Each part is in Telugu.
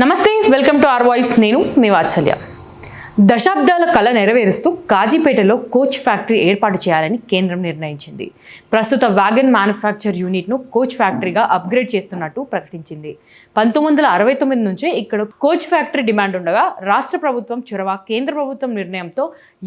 నమస్తే వెల్కమ్ టు ఆర్ వాయిస్. నేను మీ వాత్సల్య. దశాబ్దాల కళ నెరవేరుస్తూ కాజీపేటలో కోచ్ ఫ్యాక్టరీ ఏర్పాటు చేయాలని కేంద్రం నిర్ణయించింది. ప్రస్తుత వ్యాగన్ మ్యానుఫ్యాక్చర్ యూనిట్ను కోచ్ ఫ్యాక్టరీగా అప్గ్రేడ్ చేస్తున్నట్టు ప్రకటించింది. పంతొమ్మిది వందల అరవై తొమ్మిది నుంచే ఇక్కడ కోచ్ ఫ్యాక్టరీ డిమాండ్ ఉండగా రాష్ట్ర ప్రభుత్వం చొరవ కేంద్ర ప్రభుత్వం నిర్ణయంతో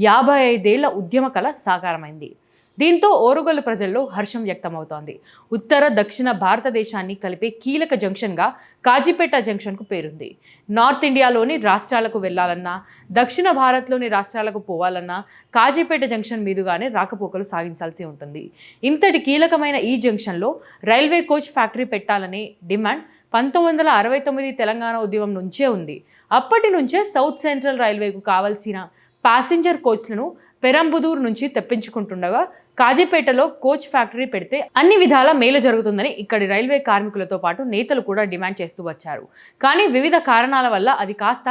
యాభై ఐదేళ్ళ ఉద్యమ కళ సాకారమైంది. దీంతో ఓరుగల్లు ప్రజల్లో హర్షం వ్యక్తమవుతోంది. ఉత్తర దక్షిణ భారతదేశాన్ని కలిపే కీలక జంక్షన్గా కాజీపేట జంక్షన్కు పేరుంది. నార్త్ ఇండియాలోని రాష్ట్రాలకు వెళ్ళాలన్నా దక్షిణ భారత్లోని రాష్ట్రాలకు పోవాలన్నా కాజీపేట జంక్షన్ మీదుగానే రాకపోకలు సాగించాల్సి ఉంటుంది. ఇంతటి కీలకమైన ఈ జంక్షన్లో రైల్వే కోచ్ ఫ్యాక్టరీ పెట్టాలనే డిమాండ్ పంతొమ్మిది వందల అరవై తొమ్మిది తెలంగాణ ఉద్యమం నుంచే ఉంది. అప్పటి నుంచే సౌత్ సెంట్రల్ రైల్వేకు కావలసిన ప్యాసింజర్ కోచ్లను పెరంబుదూర్ నుంచి తెప్పించుకుంటుండగా కాజీపేటలో కోచ్ ఫ్యాక్టరీ పెడితే అన్ని విధాల మేలు జరుగుతుందని ఇక్కడి రైల్వే కార్మికులతో పాటు నేతలు కూడా డిమాండ్ చేస్తూ వచ్చారు. కానీ వివిధ కారణాల వల్ల అది కాస్త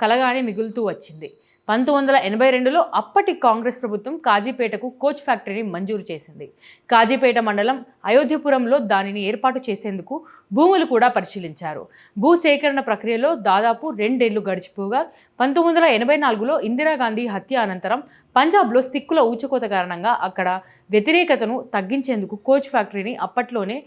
కలగానే మిగులుతూ వచ్చింది. పంతొమ్మిది వందల ఎనభై రెండులో అప్పటి కాంగ్రెస్ ప్రభుత్వం కాజీపేటకు కోచ్ ఫ్యాక్టరీని మంజూరు చేసింది. కాజీపేట మండలం అయోధ్యపురంలో దానిని ఏర్పాటు చేసేందుకు భూములు కూడా పరిశీలించారు. భూసేకరణ ప్రక్రియలో దాదాపు రెండేళ్ళు గడిచిపోగా పంతొమ్మిది వందల ఎనభై నాలుగులో ఇందిరాగాంధీ హత్య అనంతరం పంజాబ్లో సిక్కుల ఊచకోత కారణంగా అక్కడ వ్యతిరేకతను తగ్గించేందుకు కోచ్ ఫ్యాక్టరీని అప్పట్లోనే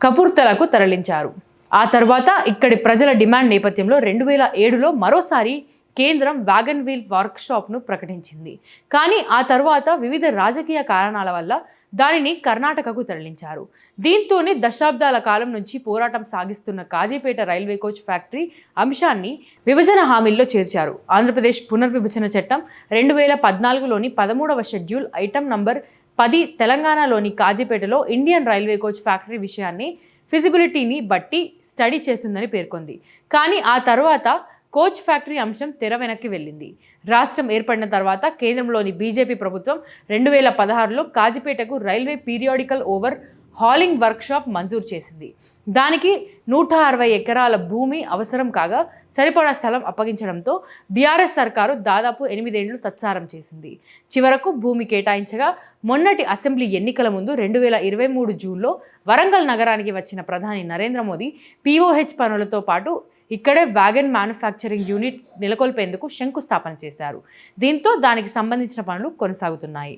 కపూర్తలకు తరలించారు. ఆ తర్వాత ఇక్కడి ప్రజల డిమాండ్ నేపథ్యంలో రెండు వేల ఏడులో మరోసారి కేంద్రం వ్యాగన్ వీల్ వర్క్షాప్ను ప్రకటించింది. కానీ ఆ తర్వాత వివిధ రాజకీయ కారణాల వల్ల దానిని కర్ణాటకకు తరలించారు. దీంతోనే దశాబ్దాల కాలం నుంచి పోరాటం సాగిస్తున్న కాజీపేట రైల్వే కోచ్ ఫ్యాక్టరీ అంశాన్ని విభజన హామీల్లో చేర్చారు. ఆంధ్రప్రదేశ్ పునర్విభజన చట్టం రెండు వేల పద్నాలుగులోని పదమూడవ షెడ్యూల్ ఐటమ్ నంబర్ పది తెలంగాణలోని కాజీపేటలో ఇండియన్ రైల్వే కోచ్ ఫ్యాక్టరీ విషయాన్ని ఫిజిబిలిటీని బట్టి స్టడీ చేస్తుందని పేర్కొంది. కానీ ఆ తర్వాత కోచ్ ఫ్యాక్టరీ అంశం తెర వెనక్కి వెళ్ళింది. రాష్ట్రం ఏర్పడిన తర్వాత కేంద్రంలోని బీజేపీ ప్రభుత్వం రెండు వేల పదహారులో కాజిపేటకు railway periodical overhauling workshop మంజూరు చేసింది. దానికి నూట అరవై ఎకరాల భూమి అవసరం కాగా సరిపడా స్థలం అప్పగించడంతో బీఆర్ఎస్ సర్కారు దాదాపు ఎనిమిదేండ్లు తత్సారం చేసింది. చివరకు భూమి కేటాయించగా మొన్నటి అసెంబ్లీ ఎన్నికల ముందు రెండు వేల ఇరవై మూడు జూన్లో వరంగల్ నగరానికి వచ్చిన ప్రధాని నరేంద్ర మోదీ పీఓహెచ్ పనులతో పాటు ఇక్కడే వ్యాగన్ మ్యానుఫ్యాక్చరింగ్ యూనిట్ నెలకొల్పేందుకు శంకుస్థాపన చేశారు. దీంతో దానికి సంబంధించిన పనులు కొనసాగుతున్నాయి.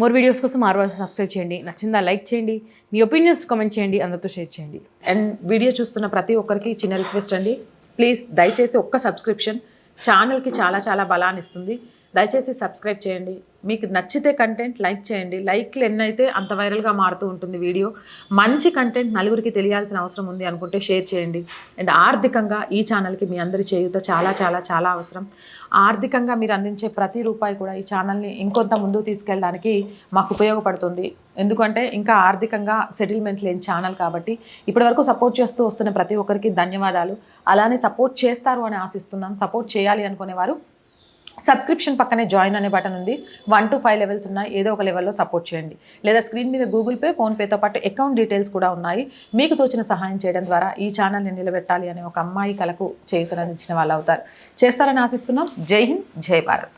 మోర్ వీడియోస్ కోసం ఆర్వాస్ సబ్స్క్రైబ్ చేయండి. నచ్చిందా లైక్ చేయండి. మీ ఒపీనియన్స్ కామెంట్ చేయండి. అందరితో షేర్ చేయండి. అండ్ వీడియో చూస్తున్న ప్రతి ఒక్కరికి చిన్న రిక్వెస్ట్ అండి. ప్లీజ్ దయచేసి ఒక్క సబ్స్క్రిప్షన్ ఛానల్కి చాలా చాలా బలాన్ని ఇస్తుంది. దయచేసి సబ్స్క్రైబ్ చేయండి. మీకు నచ్చితే కంటెంట్ లైక్ చేయండి. లైక్లు ఎన్నైతే అంత వైరల్గా మారుతూ ఉంటుంది వీడియో మంచి కంటెంట్ నలుగురికి తెలియాల్సిన అవసరం ఉంది అనుకుంటే షేర్ చేయండి. అండ్ ఆర్థికంగా ఈ ఛానల్కి మీ అందరి చేయుత చాలా చాలా చాలా అవసరం. ఆర్థికంగా మీరు అందించే ప్రతి రూపాయి కూడా ఈ ఛానల్ని ఇంకొంత ముందుకు తీసుకెళ్ళడానికి మాకు ఉపయోగపడుతుంది. ఎందుకంటే ఇంకా ఆర్థికంగా సెటిల్మెంట్ లేని ఛానల్ కాబట్టి ఇప్పటివరకు సపోర్ట్ చేస్తూ వస్తున్న ప్రతి ఒక్కరికి ధన్యవాదాలు. అలానే సపోర్ట్ చేస్తారు అని ఆశిస్తున్నాం. సపోర్ట్ చేయాలి అనుకునేవారు సబ్స్క్రిప్షన్ పక్కనే జాయిన్ అనే బటన్ ఉంది. వన్ టు ఫైవ్ లెవెల్స్ ఉన్నాయి ఏదో ఒక లెవెల్లో సపోర్ట్ చేయండి. లేదా స్క్రీన్ మీద గూగుల్ పే ఫోన్పేతో పాటు అకౌంట్ డీటెయిల్స్ కూడా ఉన్నాయి. మీకు తోచిన సహాయం చేయడం ద్వారా ఈ ఛానల్ని నిలబెట్టాలి అనే ఒక అమ్మాయి కలకు చేయుతనందించిన వాళ్ళు అవుతారు. చేస్తారని ఆశిస్తున్నాం. జై హింద్ జై భారత్.